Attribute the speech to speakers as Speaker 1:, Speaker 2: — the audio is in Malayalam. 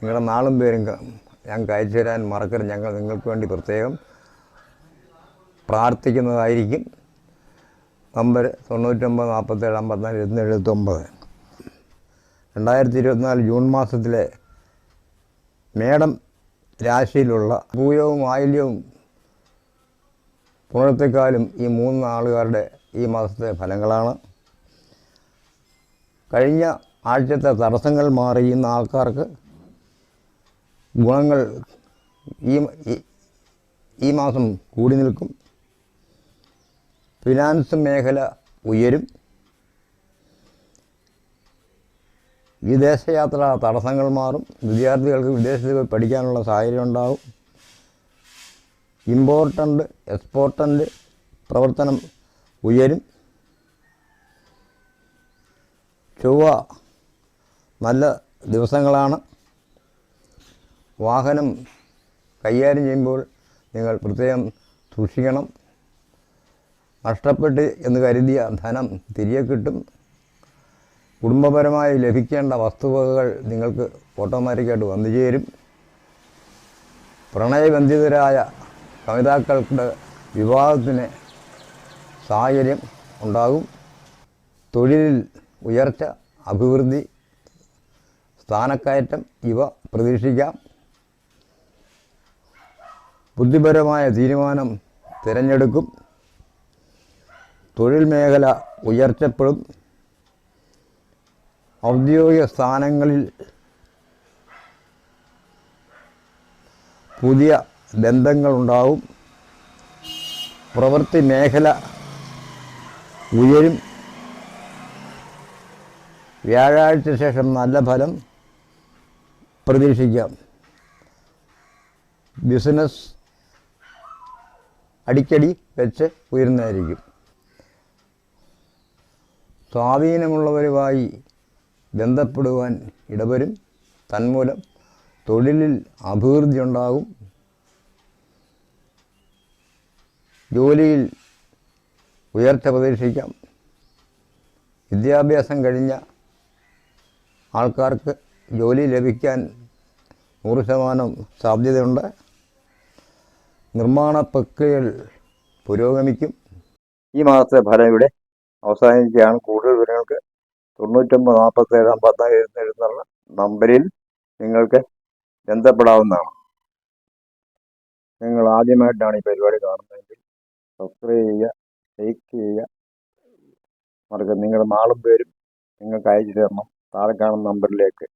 Speaker 1: നിങ്ങളുടെ നാളും പേരും ഞങ്ങൾക്ക് അയച്ചു തരാൻ മറക്കരുത്. ഞങ്ങൾ നിങ്ങൾക്ക് വേണ്ടി പ്രത്യേകം പ്രാർത്ഥിക്കുന്നതായിരിക്കും. നമ്പർ തൊണ്ണൂറ്റൊമ്പത് നാൽപ്പത്തേഴ് അമ്പത്തിനാല് ഇരുന്നൂറ്റി എഴുപത്തൊമ്പത്. രണ്ടായിരത്തി ഇരുപത്തിനാല് ജൂൺ മാസത്തിലെ മേടം രാശിയിലുള്ള ഭൂയവും ആയില്യവും പുണർത്തേക്കാളും ഈ മൂന്ന് ആളുകാരുടെ ഈ മാസത്തെ ഫലങ്ങളാണ്. കഴിഞ്ഞ ആഴ്ചത്തെ തടസ്സങ്ങൾ മാറി ഇന്ന് ആൾക്കാർക്ക് ഗുണങ്ങൾ ഈ ഈ- മാസം കൂടി നിൽക്കും. ഫിനാൻസ് മേഖല ഉയരും. വിദേശയാത്ര തടസ്സങ്ങൾ മാറും. വിദ്യാർത്ഥികൾക്ക് വിദേശത്ത് പോയി പഠിക്കാനുള്ള സാഹചര്യം ഉണ്ടാകും. ഇമ്പോർട്ടന്റ് എക്സ്പോർട്ടന്റ് പ്രവർത്തനം ഉയരും. ചൊവ്വ നല്ല ദിവസങ്ങളാണ്. വാഹനം കൈകാര്യം ചെയ്യുമ്പോൾ നിങ്ങൾ പ്രത്യേകം സൂക്ഷിക്കണം. നഷ്ടപ്പെട്ട് എന്ന് കരുതിയ ധനം തിരികെ കിട്ടും. കുടുംബപരമായി ലഭിക്കേണ്ട വസ്തുവകകൾ നിങ്ങൾക്ക് ഓട്ടോമാറ്റിക്കായിട്ട് വന്നു ചേരും. പ്രണയബന്ധിതരായ കവിതാക്കളുടെ വിവാഹത്തിന് സാഹചര്യം ഉണ്ടാകും. തൊഴിലിൽ ഉയർച്ച അഭിവൃദ്ധി സ്ഥാനക്കയറ്റം ഇവ പ്രതീക്ഷിക്കാം. ബുദ്ധിപരമായ തീരുമാനം തിരഞ്ഞെടുക്കും. തൊഴിൽ മേഖല ഉയർച്ചപ്പെടും. ഔദ്യോഗിക സ്ഥാനങ്ങളിൽ പുതിയ ബന്ധങ്ങളുണ്ടാവും പ്രവൃത്തി മേഖല ഉയരും. വ്യാഴാഴ്ച ശേഷം നല്ല ഫലം പ്രതീക്ഷിക്കാം. ബിസിനസ് അടിക്കടി വെച്ച് ഉയരുന്നതായിരിക്കും. സ്വാധീനമുള്ളവരുമായി ബന്ധപ്പെടുവാൻ ഇടവരും. തന്മൂലം തൊഴിലിൽ അഭിവൃദ്ധി ഉണ്ടാകും. ജോലിയിൽ ഉയർച്ച പ്രതീക്ഷിക്കാം. വിദ്യാഭ്യാസം കഴിഞ്ഞ ആൾക്കാർക്ക് ജോലി ലഭിക്കാൻ നൂറ് ശതമാനം സാധ്യതയുണ്ട്. നിർമ്മാണ പ്രക്രിയകൾ പുരോഗമിക്കും. ഈ മാസത്തെ ഫലം ഇവിടെ അവസാനിക്കുകയാണ് കൂടുതൽ വിവരങ്ങൾക്ക് തൊണ്ണൂറ്റൊമ്പത് നാൽപ്പത്തേഴ് അമ്പത്തിനാല് എഴുന്നൂറ് നമ്പറിൽ നിങ്ങൾക്ക് ബന്ധപ്പെടാവുന്നതാണ്. നിങ്ങൾ ആദ്യമായിട്ടാണ് ഈ പരിപാടി കാണുന്നതെങ്കിൽ സബ്സ്ക്രൈബ് ചെയ്യുക ലൈക്ക് ചെയ്യുക. മറക്കുക നിങ്ങളുടെ നാളും പേരും നിങ്ങൾക്ക് അയച്ചു തരണം. താഴെ കാണുന്ന നമ്പറിലേക്ക്